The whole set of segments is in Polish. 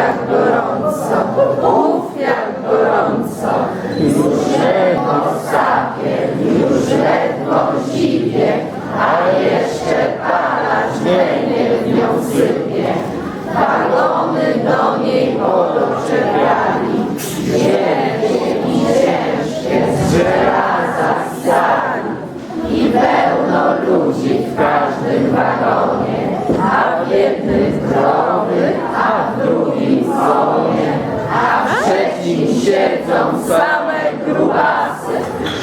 jak gorąco, uf, jak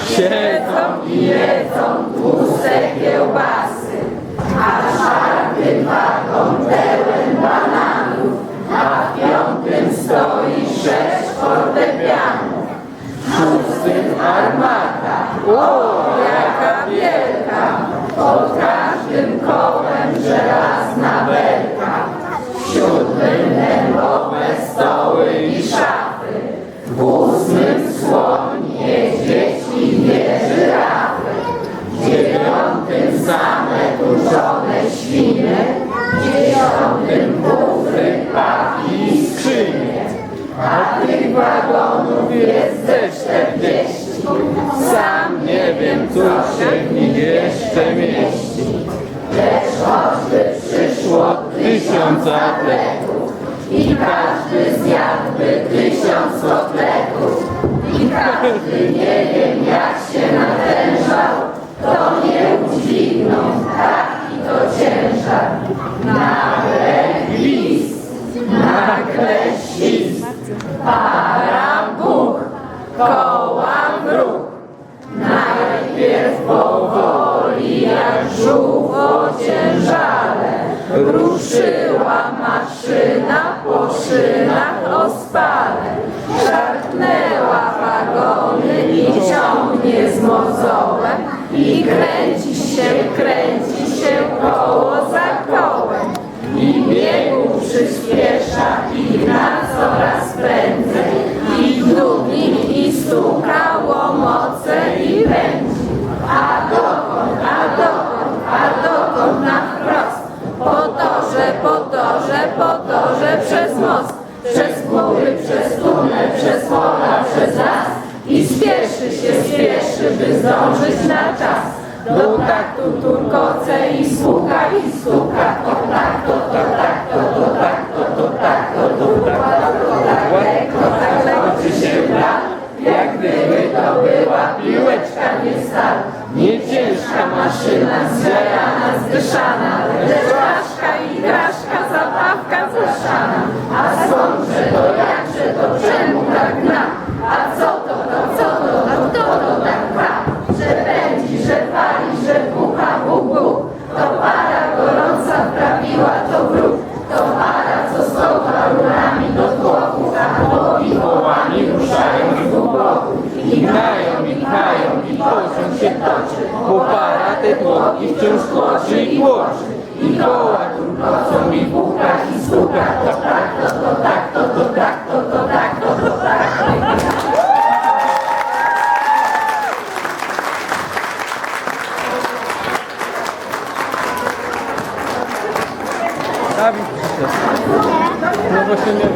siedzą i jedzą tłuste kiełbasy, a czwarty wagon pełen bananów, a w piątym stoi sześć fortepianów. Szóstym armata, o jaka wielka, pod każdym kołem żelazna belka. W siódmym dębowe stoły i szafy, w ósmym tuczone świnie, w dziesiątym kufry, paki i skrzynie. A tych wagonów jest ze czterdzieści. Sam nie wiem, co się w nich jeszcze mieści. Lecz choćby przyszło tysiąc atletów i każdy zjadłby tysiąc kotletów i każdy nie wiem, jak się natężał, to nie udźwigną to ciężar. Nagle list, nagle świst, para buch, koła ruch. Najpierw powoli jak żółw o ciężale Ruszyła maszyna po szynach ospale Szarpnęła wagony i ciągnie z mozołem I kręci się, kręci się koło za kołem I biegu przyspiesza i gra coraz prędzej. I długi i stuka łomoce i pędzi. A dokąd, a dokąd, a dokąd na wprost? Po torze, po torze, po torze przez most Przez góry, przez tunel, przez pola, przez las. I spieszy się, spieszy, by zdążyć na czas. Do taktu turkoce i słucha i stuka To tak, to, to tak, to, to tak, to, to tak, to, to tak, to tak tak Jak gdyby to była piłeczka, nie stal Nie maszyna, zjajana, zdyszana Lecz graszka i graszka, zabawka zaszana A skądże to, jakże to, czemu tak gra? Migają, migają i ocean się toczy, bo para te tłoki wciąż tłoczy i łoży. I koła turkocą i pukach i stukach, to tak, to, to tak, to, to tak, to, to tak, to, to tak. Dawid, no właśnie nie wiem.